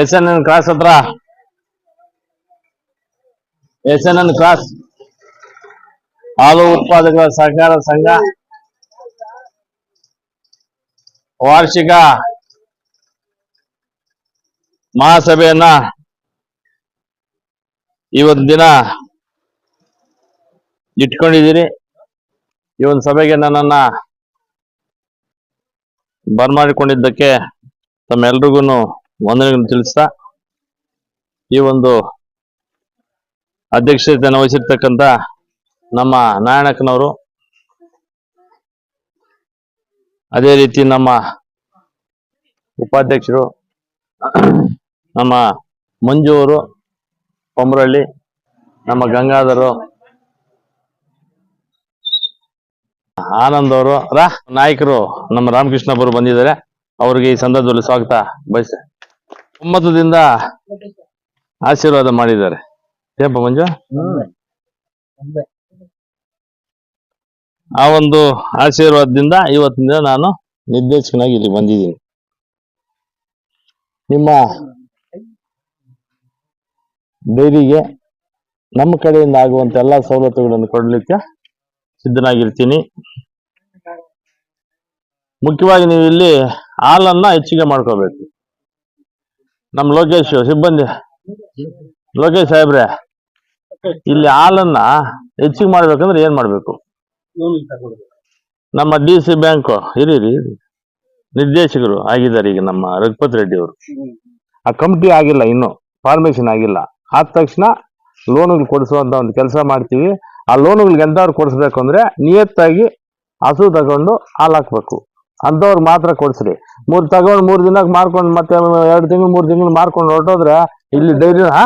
S N N cross ಹತ್ರ. S N N cross. ಹಾಲು ಉತ್ಪಾದಕರ ಸಹಕಾರ ಸಂಘ. ವಾರ್ಷಿಕ ಮಹಾಸಭೆಯನ್ನ ಇವತ್ತು ದಿನ ಇಟ್ಕೊಂಡಿದ್ದೀರಿ. ಈ ಒಂದು ಸಭೆಗೆ ನನ್ನನ್ನ ಬರ್ಮಾಡಿಕೊಂಡಿದ್ದಕ್ಕೆ ತಮ್ಮೆಲ್ರಿಗೂ ವಂದನೆಗಳನ್ನು ತಿಳಿಸ್ತಾ, ಈ ಒಂದು ಅಧ್ಯಕ್ಷತೆಯನ್ನು ವಹಿಸಿರ್ತಕ್ಕಂಥ ನಮ್ಮ ನಾರಾಯಣಕ್ಕನವರು, ಅದೇ ರೀತಿ ನಮ್ಮ ಉಪಾಧ್ಯಕ್ಷರು, ನಮ್ಮ ಮಂಜು ಅವರು ನಮ್ಮ ಗಂಗಾಧರು ಆನಂದ್ ಅವರು, ರಾ, ನಾಯಕರು ನಮ್ಮ ರಾಮಕೃಷ್ಣ ಅವರು ಬಂದಿದ್ದಾರೆ. ಅವರಿಗೆ ಈ ಸಂದರ್ಭದಲ್ಲಿ ಸ್ವಾಗತ ಬಯಸ ಒಮ್ಮತದಿಂದ ಆಶೀರ್ವಾದ ಮಾಡಿದ್ದಾರೆ. ಏನಪ್ಪ ಮಂಜು? ಆ ಒಂದು ಆಶೀರ್ವಾದದಿಂದ ಇವತ್ತಿನ ದಿನ ನಾನು ನಿರ್ದೇಶಕನಾಗಿ ಇಲ್ಲಿ ಬಂದಿದ್ದೀನಿ. ನಿಮ್ಮ ಡೈರಿಗೆ ನಮ್ಮ ಕಡೆಯಿಂದ ಆಗುವಂತ ಎಲ್ಲಾ ಸವಲತ್ತುಗಳನ್ನು ಕೊಡ್ಲಿಕ್ಕೆ ಸಿದ್ಧನಾಗಿರ್ತೀನಿ. ಮುಖ್ಯವಾಗಿ ನೀವು ಇಲ್ಲಿ ಹಾಲನ್ನ ಹೆಚ್ಚಿಗೆ ಮಾಡ್ಕೋಬೇಕು. ನಮ್ಮ ಲೋಕೇಶ್ ಸಿಬ್ಬಂದಿ. ಲೋಕೇಶ್ ಸಾಹೇಬ್ರೆ, ಇಲ್ಲಿ ಹಾಲನ್ನ ಹೆಚ್ಚಿಗೆ ಮಾಡ್ಬೇಕಂದ್ರೆ ಏನ್ ಮಾಡ್ಬೇಕು? ನಮ್ಮ ಡಿ ಸಿ ಬ್ಯಾಂಕ್, ಇರಿ. ನಿರ್ದೇಶಕರು ಆಗಿದ್ದಾರೆ ಈಗ ನಮ್ಮ ರಘುಪತ್ ರೆಡ್ಡಿ ಅವರು. ಆ ಕಮಿಟಿ ಆಗಿಲ್ಲ ಇನ್ನು ಫಾರ್ಮೇಶನ್ ಆಗಿಲ್ಲ. ಆದ ತಕ್ಷಣ ಲೋನ್ಗಳು ಕೊಡಿಸುವಂತ ಒಂದು ಕೆಲಸ ಮಾಡ್ತೀವಿ. ಆ ಲೋನ್ಗಳಿಗೆ ಎಂತವ್ರು ಕೊಡಿಸ್ಬೇಕು ಅಂದ್ರೆ ನಿಯತ್ತಾಗಿ ಹಸು ತಗೊಂಡು ಹಾಲು ಹಾಕ್ಬೇಕು. ಅಂಥವ್ರು ಮಾತ್ರ ಕೊಡಿಸ್ರಿ. ಮೂರು ತಗೊಂಡು ಮೂರು ದಿನಕ್ಕೆ ಮಾರ್ಕೊಂಡು ಮತ್ತೆ ಎರಡು ತಿಂಗಳು ಮೂರು ತಿಂಗಳು ಮಾರ್ಕೊಂಡು ಹೊರಟೋದ್ರೆ ಇಲ್ಲಿ ಡೈರಿ ಹಾ?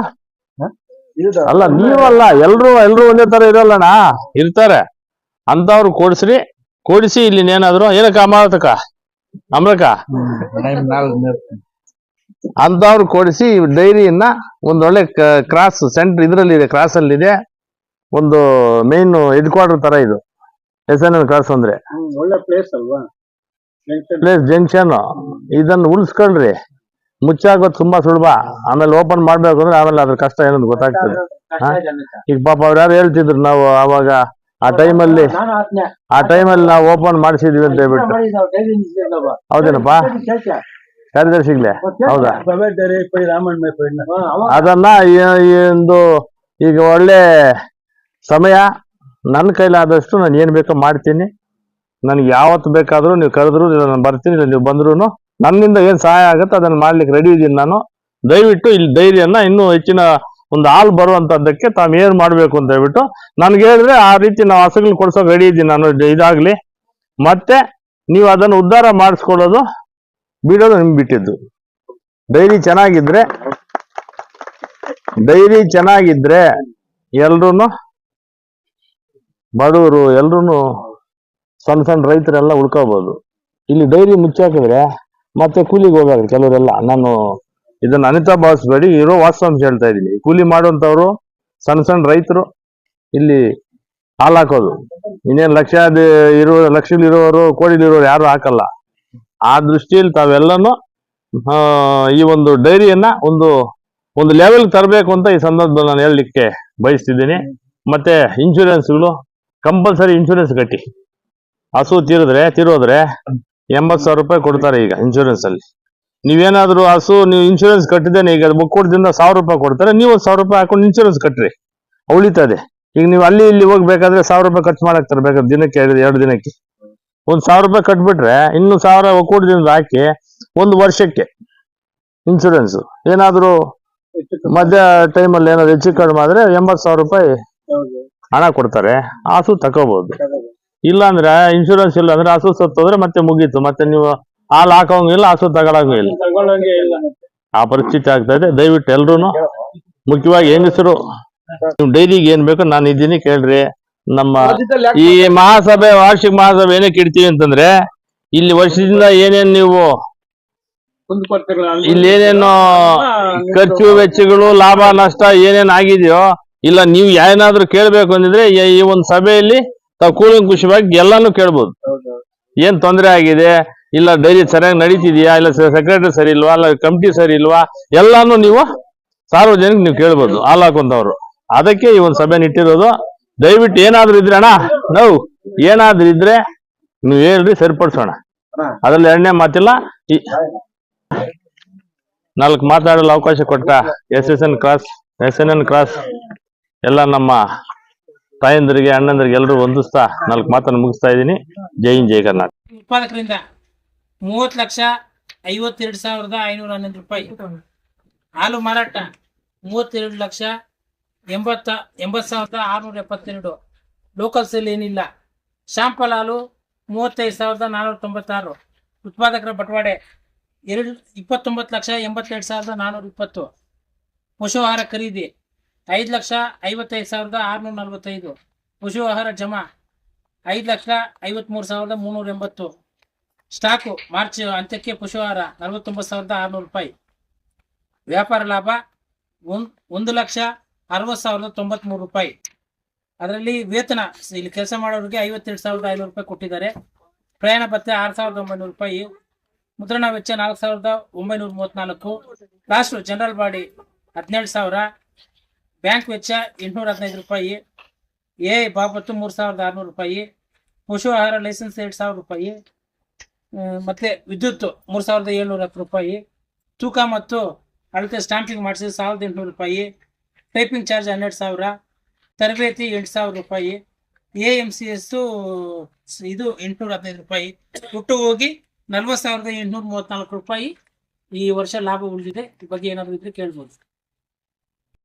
ಅಲ್ಲ ನೀವಲ್ಲ ಎಲ್ರು ಎಲ್ರು ಒಂದೇ ತರ ಇರಲ್ಲಣ್ಣ. ಇರ್ತಾರೆ. ಅಂತವ್ರು ಕೊಡಿಸ್ರಿ. ಕೊಡಿಸಿ ಇಲ್ಲಿ ಏನಾದ್ರು ಏನಕ್ಕ ಅಮೃತಕ ಅಮ್ರಕ ಅಂತವ್ರು ಕೊಡಿಸಿ ಡೈರಿಯನ್ನ ಒಂದ್ ಒಳ್ಳೆ ಕ್ರಾಸ್ ಸೆಂಟರ್ ಇದ್ರಲ್ಲಿ ಇದೆ ಕ್ರಾಸ್ ಅಲ್ಲಿ ಇದೆ ಒಂದು ಮೇನ್ ಹೆಡ್ ಕ್ವಾರ್ಟರ್ ತರ ಇದು. ಎಸ್ ಎನ್ ಕ್ರಾಸ್ ಅಂದ್ರೆ. ಒಳ್ಳೆ ಪ್ಲೇಸ್ ಅಲ್ವಾ? ಪ್ಲೇಸ್ ಜಂಕ್ಷನ್ ಇದನ್ನ ಉಳಿಸ್ಕೊಂಡ್ರಿ. ಮುಚ್ಚಾಗೋದು ತುಂಬಾ ಸುಲಭ. ಆಮೇಲೆ ಓಪನ್ ಮಾಡ್ಬೇಕು ಅಂದ್ರೆ ಆಮೇಲೆ ಅದ್ರ ಕಷ್ಟ ಏನಂತ ಗೊತ್ತಾಗ್ತದೆ. ಹಾ? ಈಗ ಪಾಪ ಅವ್ರು ಯಾರು ಹೇಳ್ತಿದ್ರು ನಾವು ಅವಾಗ ಆ ಟೈಮಲ್ಲಿ ಆ ಟೈಮಲ್ಲಿ ನಾವು ಓಪನ್ ಮಾಡಿಸಿದ್ವಿ ಅಂತ ಹೇಳ್ಬಿಟ್ಟು. ಹೌದೇನಪ್ಪ? ಕಾರ್ಯದರ್ಶಿಗ್ಲೆ ಹೌದಾ? ಅದನ್ನ ಒಂದು ಈಗ ಒಳ್ಳೆ ಸಮಯ ನನ್ನ ಕೈಲಾದಷ್ಟು ನಾನು ಏನ್ ಬೇಕೋ ಮಾಡ್ತೀನಿ. ನನಗೆ ಯಾವತ್ತು ಬೇಕಾದರೂ ನೀವು ಕರೆದ್ರು ಇಲ್ಲ, ನಾನು ಬರ್ತೀನಿ, ಇಲ್ಲ ನೀವು ಬಂದ್ರು ನನ್ನಿಂದ ಏನು ಸಹಾಯ ಆಗುತ್ತೆ, ಅದನ್ನ ಮಾಡ್ಲಿಕ್ಕೆ ರೆಡಿ ಇದ್ದೀನಿ ನಾನು. ದಯವಿಟ್ಟು ಇಲ್ಲಿ ಧೈರ್ಯನ ಇನ್ನೂ ಹೆಚ್ಚಿನ ಒಂದು ಹಾಲು ಬರುವಂತದ್ದಕ್ಕೆ ತಾವು ಏನು ಮಾಡಬೇಕು ಅಂತ ಹೇಳ್ಬಿಟ್ಟು ನನ್ಗೆ ಹೇಳಿದ್ರೆ ಆ ರೀತಿ ನಾವು ಹಸುಗಳನ್ನ ಕೊಡ್ಸೋಕೆ ರೆಡಿ ಇದ್ದೀನಿ ನಾನು ಇದಾಗಲಿ ಇದಾಗ್ಲಿ. ಮತ್ತೆ ನೀವು ಅದನ್ನು ಉದ್ಧಾರ ಮಾಡಿಸ್ಕೊಳ್ಳೋದು ಬಿಡೋದು ನಿಮ್ಗೆ ಬಿಟ್ಟಿದ್ದು. ಡೈರಿ ಚೆನ್ನಾಗಿದ್ರೆ ಡೈರಿ ಚೆನ್ನಾಗಿದ್ರೆ ಎಲ್ರೂ ಬಡವರು ಎಲ್ರು ಸಣ್ಣ ಸಣ್ಣ ರೈತರೆಲ್ಲ ಉಳ್ಕೋಬಹುದು ಇಲ್ಲಿ ಡೈರಿ ಮುಚ್ಚಾಕಿದ್ರೆ ಮತ್ತೆ ಕೂಲಿಗೆ ಹೋಗ್ಬೇಕು ಕೆಲವರೆಲ್ಲ ನಾನು ಇದನ್ನ ಅನಿತಾ ಭಾವಿಸ್ಬೇಡಿ, ಇರೋ ವಾಸ್ತವಾಂಶ ಹೇಳ್ತಾ ಇದ್ದೀನಿ. ಕೂಲಿ ಮಾಡುವಂತವ್ರು ಸಣ್ಣ ಸಣ್ಣ ರೈತರು ಇಲ್ಲಿ ಹಾಲು ಹಾಕೋದು ಇನ್ನೇನು ಲಕ್ಷ ಇರೋ ಲಕ್ಷಲಿರೋರು ಕೋಟಿಲಿರೋರು ಯಾರು ಹಾಕಲ್ಲ. ಆ ದೃಷ್ಟಿಯಲ್ಲಿ ತಾವೆಲ್ಲನೂ ಈ ಒಂದು ಡೈರಿಯನ್ನ ಒಂದು ಒಂದು ಲೆವೆಲ್ ತರಬೇಕು ಅಂತ ಈ ಸಂದರ್ಭದಲ್ಲಿ ನಾನು ಹೇಳಲಿಕ್ಕೆ ಬಯಸ್ತಿದ್ದೀನಿ. ಮತ್ತೆ ಇನ್ಶೂರೆನ್ಸ್ಗಳು ಕಂಪಲ್ಸರಿ ಇನ್ಶೂರೆನ್ಸ್ ಕಟ್ಟಿ. ಹಸು ತೀರಿದ್ರೆ, ತೀರೋದ್ರೆ ಎಂಬತ್ ಸಾವಿರ ರೂಪಾಯಿ ಕೊಡ್ತಾರೆ ಈಗ ಇನ್ಶೂರೆನ್ಸ್ ಅಲ್ಲಿ. ನೀವೇನಾದ್ರೂ ಹಸು ನೀವು ಇನ್ಶೂರೆನ್ಸ್ ಕಟ್ಟಿದ್ದೇನೆ, ಈಗ ಮುಕ್ಕೋಟದಿಂದ ಸಾವಿರ ರೂಪಾಯಿ ಕೊಡ್ತಾರೆ, ನೀವು ಒಂದು ಸಾವಿರ ರೂಪಾಯಿ ಹಾಕೊಂಡು ಇನ್ಶೂರೆನ್ಸ್ ಕಟ್ಟ್ರಿ ಉಳಿತದೆ. ಈಗ ನೀವು ಅಲ್ಲಿ ಇಲ್ಲಿ ಹೋಗ್ಬೇಕಾದ್ರೆ ಸಾವಿರ ರೂಪಾಯಿ ಖರ್ಚು ಮಾಡಾಕ್ತಾರೆ, ಬೇಕಾದ್ರೆ ದಿನಕ್ಕೆ ಎರಡು ಎರಡು ದಿನಕ್ಕೆ. ಒಂದು ಸಾವಿರ ರೂಪಾಯಿ ಕಟ್ಬಿಟ್ರೆ ಇನ್ನು ಸಾವಿರ ಒಕ್ಕೂಟದಿಂದ ಹಾಕಿ ಒಂದು ವರ್ಷಕ್ಕೆ ಇನ್ಶೂರೆನ್ಸ್ ಏನಾದರೂ ಮಧ್ಯ ಟೈಮಲ್ಲಿ ಏನಾದ್ರು ಹೆಚ್ಚು ಕಡಿಮೆ ಆದ್ರೆ ಎಂಬತ್ತು ಸಾವಿರ ರೂಪಾಯಿ ಹಣ ಕೊಡ್ತಾರೆ. ಆಸು ತಗೋಬಹುದು. ಇಲ್ಲ ಅಂದ್ರೆ ಇನ್ಶೂರೆನ್ಸ್ ಇಲ್ಲ ಅಂದ್ರೆ ಹಸು ಸತ್ತೋದ್ರೆ ಮತ್ತೆ ಮುಗೀತು. ಮತ್ತೆ ನೀವು ಹಾಲು ಹಾಕೋಂಗಿಲ್ಲ ಹಸು ತಗೊಳಂಗೂ ಇಲ್ಲ. ತಗೊಳ್ಳಂಗೆ ಇಲ್ಲ. ಆ ಪರಿಸ್ಥಿತಿ ಆಗ್ತಾ ಇದೆ. ದಯವಿಟ್ಟು ಎಲ್ರು ಮುಖ್ಯವಾಗಿ ಹೆಂಗಸರು ನೀವು ಡೈರಿಗೆ ಏನ್ ಬೇಕು ನಾನು ಇದ್ದೀನಿ ಕೇಳ್ರಿ. ನಮ್ಮ ಈ ಮಹಾಸಭೆ ವಾರ್ಷಿಕ ಮಹಾಸಭೆ ಏನಕ್ಕೆ ಇಡ್ತೀವಿ ಅಂತಂದ್ರೆ ಇಲ್ಲಿ ವರ್ಷದಿಂದ ಏನೇನ್ ನೀವು ಇಲ್ಲಿ ಏನೇನು ಖರ್ಚು ವೆಚ್ಚಗಳು ಲಾಭ ನಷ್ಟ ಏನೇನ್ ಆಗಿದೆಯೋ ಇಲ್ಲ ನೀವು ಏನಾದ್ರೂ ಕೇಳ್ಬೇಕು ಅಂದಿದ್ರೆ ಈ ಒಂದು ಸಭೆಯಲ್ಲಿ ತಾವು ಕೂಲಂಕುಷವಾಗಿ ಎಲ್ಲಾನು ಕೇಳ್ಬೋದು. ಏನ್ ತೊಂದರೆ ಆಗಿದೆ? ಇಲ್ಲ ಡೈರಿ ಸರಿಯಾಗಿ ನಡೀತಿದ್ಯಾ? ಇಲ್ಲ ಸೆಕ್ರೆಟರಿ ಸರಿ ಇಲ್ವಾ? ಇಲ್ಲ ಕಮಿಟಿ ಸರಿ ಇಲ್ವಾ? ಎಲ್ಲಾನು ನೀವು ಸಾರ್ವಜನಿಕ ನೀವು ಕೇಳ್ಬೋದು ಆಲ್ ಹಾಕೊಂತವ್ರು ಅದಕ್ಕೆ ಈ ಒಂದು ಸಭೆ ನಿಟ್ಟಿರೋದು ದಯವಿಟ್ಟು ಏನಾದ್ರೂ ಇದ್ರೆ ಅಣ್ಣ, ನೋವು ಏನಾದ್ರೂ ಇದ್ರೆ ನೀವು ಹೇಳ್ರಿ, ಸರಿಪಡಿಸೋಣ. ಅದ್ರಲ್ಲಿ ಎರಡನೇ ಮಾತಿಲ್ಲ. ನಾಲ್ಕು ಮಾತಾಡಲು ಅವಕಾಶ ಕೊಟ್ಟ S S N cross S N N cross ಎಲ್ಲ ನಮ್ಮ ತಾಯಂದಿರಿಗೆ, ಅಣ್ಣಂದಿರಿಗೆ ಎಲ್ಲರೂ ಹೊಂದಿಸ್ತಾ ನಾಲ್ಕು ಮಾತನ್ನು ಮುಗಿಸ್ತಾ ಇದ್ದೀನಿ. ಜೈನ್ ಜೈ ಕರ್ನಾಟಕ. ಉತ್ಪಾದಕರಿಂದ ಮೂವತ್ತು ಲಕ್ಷ ಐವತ್ತೆರಡು ಸಾವಿರದ ಐನೂರ ಹನ್ನೊಂದು ರೂಪಾಯಿ. ಹಾಲು ಮಾರಾಟ ಮೂವತ್ತೆರಡು ಲಕ್ಷ ಎಂಬತ್ತ, ಎಂಬತ್ತು ಸಾವಿರದ ಆರುನೂರ ಎಪ್ಪತ್ತೆರಡು. ಲೋಕಲ್ಸಲ್ಲಿ ಸೇಲ್ ಏನಿಲ್ಲ. ಶಾಂಪಲ್ ಹಾಲು ಮೂವತ್ತೈದು ಸಾವಿರದ ನಾನ್ನೂರ ತೊಂಬತ್ತಾರು. ಉತ್ಪಾದಕರ ಬಟವಾಡೆ ಎರಡು, ಇಪ್ಪತ್ತೊಂಬತ್ತು ಲಕ್ಷ ಎಂಬತ್ತೆರಡು ಸಾವಿರದ ನಾನ್ನೂರ ಇಪ್ಪತ್ತು. ಪಶು ಆಹಾರ ಖರೀದಿ ಐದು ಲಕ್ಷ ಐವತ್ತೈದು ಸಾವಿರದ ಆರುನೂರ ನಲವತ್ತೈದು. ಪಶು ಆಹಾರ ಜಮಾ ಐದು ಲಕ್ಷ ಐವತ್ಮೂರು ಸಾವಿರದ ಮುನ್ನೂರ ಎಂಬತ್ತು. ಸ್ಟಾಕು ಮಾರ್ಚ್ ಅಂತ್ಯಕ್ಕೆ ಪಶು ಆಹಾರ ನಲವತ್ತೊಂಬತ್ತು ಸಾವಿರದ ಆರುನೂರು ರೂಪಾಯಿ. ವ್ಯಾಪಾರ ಲಾಭ ಒಂದು ಒಂದು ಲಕ್ಷ ಅರವತ್ತು ಸಾವಿರದ ತೊಂಬತ್ಮೂರು ರೂಪಾಯಿ. ಅದರಲ್ಲಿ ವೇತನ, ಇಲ್ಲಿ ಕೆಲಸ ಮಾಡೋರಿಗೆ ಐವತ್ತೆರಡು ಸಾವಿರದ ಐನೂರು ರೂಪಾಯಿ ಕೊಟ್ಟಿದ್ದಾರೆ. ಪ್ರಯಾಣ ಭತ್ಯೆ ಆರು ಸಾವಿರದ ಒಂಬೈನೂರು ರೂಪಾಯಿ. ಮುದ್ರಣ ವೆಚ್ಚ ನಾಲ್ಕು ಸಾವಿರದ ಒಂಬೈನೂರ ಮೂವತ್ನಾಲ್ಕು ಲಾಸ್ಟು ಜನರಲ್ ಬಾಡಿ ಹದಿನೇಳು ಸಾವಿರ. ಬ್ಯಾಂಕ್ ವೆಚ್ಚ ಎಂಟುನೂರ ಹದಿನೈದು ರೂಪಾಯಿ. ಎ ಬಾಬತ್ತು ಮೂರು ಸಾವಿರದ ಆರುನೂರು ರೂಪಾಯಿ. ಪಶು ಆಹಾರ ಲೈಸೆನ್ಸ್ ಎರಡು ಸಾವಿರ ರೂಪಾಯಿ. ಮತ್ತೆ ವಿದ್ಯುತ್ ಮೂರು ಸಾವಿರದ ಏಳ್ನೂರ ಹತ್ತು ರೂಪಾಯಿ. ತೂಕ ಮತ್ತು ಅಳತೆ ಸ್ಟಾಂಪಿಂಗ್ ಮಾಡಿಸಿದ ಸಾವಿರದ ಎಂಟುನೂರು ರೂಪಾಯಿ. ಟೈಪಿಂಗ್ ಚಾರ್ಜ್ ಹನ್ನೆರಡು ಸಾವಿರ. ತರಬೇತಿ ಎಂಟು ಸಾವಿರ ರೂಪಾಯಿ. ಎ ಎಂ ಸಿ ಎಸ್ಸು ಇದು ಎಂಟುನೂರ ಹದಿನೈದು ರೂಪಾಯಿ. ಒಟ್ಟು ಹೋಗಿ ನಲ್ವತ್ತು ಸಾವಿರದ ಎಂಟುನೂರ ಮೂವತ್ತ್ನಾಲ್ಕು ರೂಪಾಯಿ ಈ ವರ್ಷ ಲಾಭ ಉಳಿದಿದೆ. ಈ ಬಗ್ಗೆ ಏನಾದರೂ ಇದ್ರೆ ಕೇಳ್ಬೋದು.